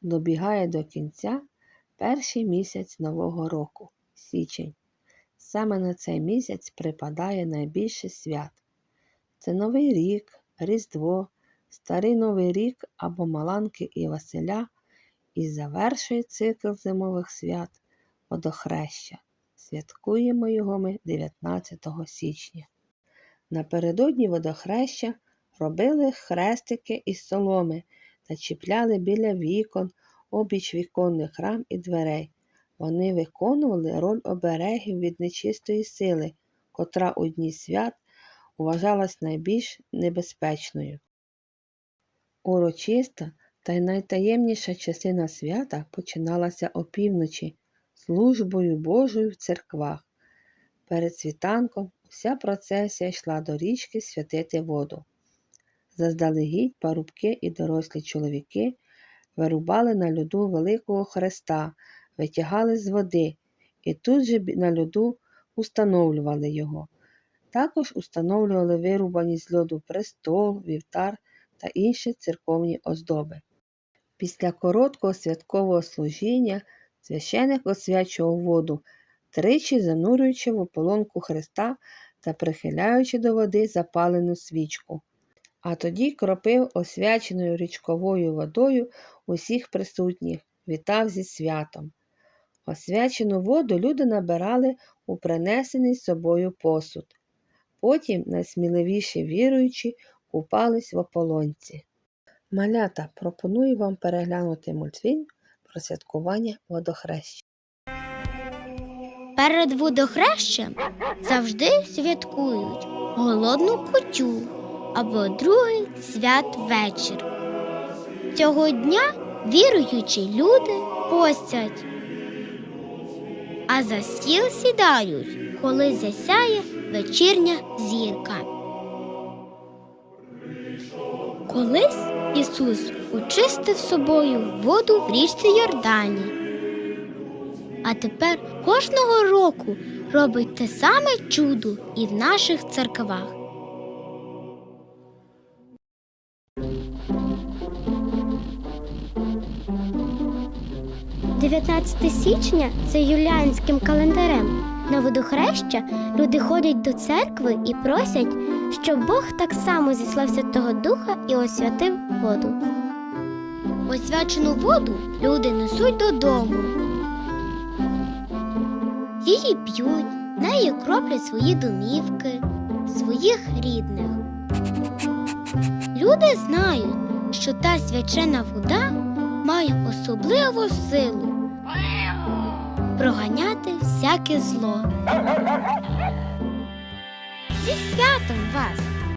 добігає до кінця перший місяць Нового року січень. Саме на цей місяць припадає найбільше свят. Це Новий рік, Різдво, Старий Новий рік або Маланки і Василя і завершує цикл зимових свят Водохреща. Святкуємо його ми 19 січня. Напередодні водохреща робили хрестики із соломи та чіпляли біля вікон, обіч віконних рам і дверей. Вони виконували роль оберегів від нечистої сили, котра у дні свят вважалась найбільш небезпечною. Урочиста та й найтаємніша частина свята починалася опівночі службою Божою в церквах. Перед світанком уся процесія йшла до річки святити воду. Заздалегідь парубки і дорослі чоловіки вирубали на льоду великого хреста, витягали з води і тут же на льоду установлювали його. Також установлювали вирубані з льоду престол, вівтар та інші церковні оздоби. Після короткого святкового служіння священик освячував воду, тричі занурюючи в ополонку Христа та прихиляючи до води запалену свічку. А тоді кропив освяченою річковою водою усіх присутніх, вітав зі святом. Освячену воду люди набирали у принесений з собою посуд. Потім найсміливіші віруючі купались в ополонці. Малята пропоную вам переглянути мультфільм про святкування водохреща. Перед водохрещем завжди святкують голодну кутю або другий святвечір. Цього дня віруючі люди постять, а за стіл сідають, коли засяє вечірня зірка. Колись Ісус очистив собою воду в річці Йордані. А тепер кожного року робить те саме чудо і в наших церквах. «19 січня це юліанським календарем. На водохреща люди ходять до церкви і просять, щоб Бог так само зіслав Святого Духа і освятив воду. Освячену воду люди несуть додому. Її п'ють, нею кроплять свої домівки, своїх рідних. Люди знають, що та свячена вода має особливу силу проганяти всяке зло. Зі святом вас!